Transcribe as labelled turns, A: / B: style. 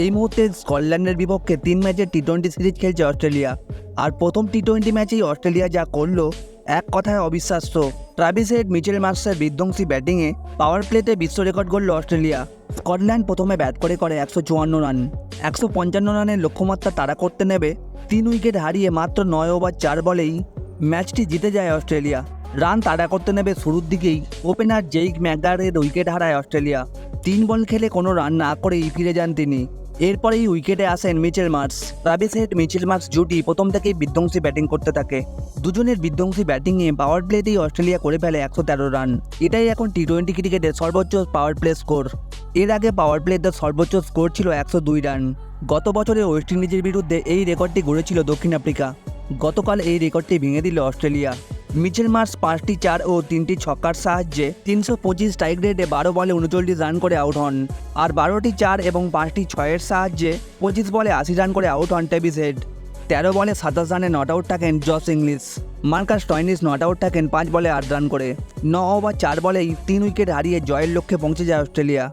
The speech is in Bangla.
A: এই মুহূর্তে স্কটল্যান্ডের বিপক্ষে তিন ম্যাচের টি টোয়েন্টি সিরিজ খেলছে অস্ট্রেলিয়া। আর প্রথম টি টোয়েন্টি ম্যাচেই অস্ট্রেলিয়া যা করল, এক কথায় অবিশ্বাস্য। ট্রাভিস হেড, মিচেল মার্কসের বিধ্বংসী ব্যাটিংয়ে পাওয়ার প্লেতে বিশ্ব রেকর্ড গড়ল অস্ট্রেলিয়া। স্কটল্যান্ড প্রথমে ব্যাট করে করে একশো চুয়ান্ন রান। একশো পঞ্চান্ন রানের লক্ষ্যমাত্রা তারা করতে নেবে তিন উইকেট হারিয়ে মাত্র নয় ওভার চার বলেই ম্যাচটি জিতে যায় অস্ট্রেলিয়া। রান তাড়া করতে নেবে শুরুর দিকেই ওপেনার জেইক ম্যাকডারের উইকেট হারায় অস্ট্রেলিয়া। তিন বল খেলে কোনো রান না করেই ফিরে যান তিনি। এরপরেই উইকেটে আসেন Mitchell Marsh Travis Head Mitchell Marsh জুটি প্রথম থেকেই বিধ্বংসী ব্যাটিং করতে থাকে। দুজনের বিধ্বংসী ব্যাটিংয়ে পাওয়ার প্লেতেই অস্ট্রেলিয়া করে ফেলে একশো তেরো রান। এটাই এখন টি টোয়েন্টি ক্রিকেটের সর্বোচ্চ পাওয়ার প্লে স্কোর এর আগে পাওয়ার প্লেতে সর্বোচ্চ স্কোর ছিল একশো দুই রান। গত বছরে ওয়েস্ট ইন্ডিজের বিরুদ্ধে এই রেকর্ডটি গড়েছিল দক্ষিণ আফ্রিকা। গতকাল এই রেকর্ডটি ভেঙে দিল অস্ট্রেলিয়া। মিচেল মার্স পাঁচটি চার ও তিনটি ছক্কার সাহায্যে তিনশো পঁচিশ স্ট্রাইক রেটে বারো বলে উনচল্লিশ রান করে আউট হন। আর বারোটি চার এবং পাঁচটি ছয়ের সাহায্যে পঁচিশ বলে আশি রান করে আউট হন টেবিস হেড তেরো বলে সাতাশ রানে নট আউট থাকেন Josh Inglis. Marcus Stoinis not out থাকেন পাঁচ বলে আট রান করে। ন ওভার চার বলেই তিন উইকেট হারিয়ে জয়ের লক্ষ্যে পৌঁছে যায় অস্ট্রেলিয়া।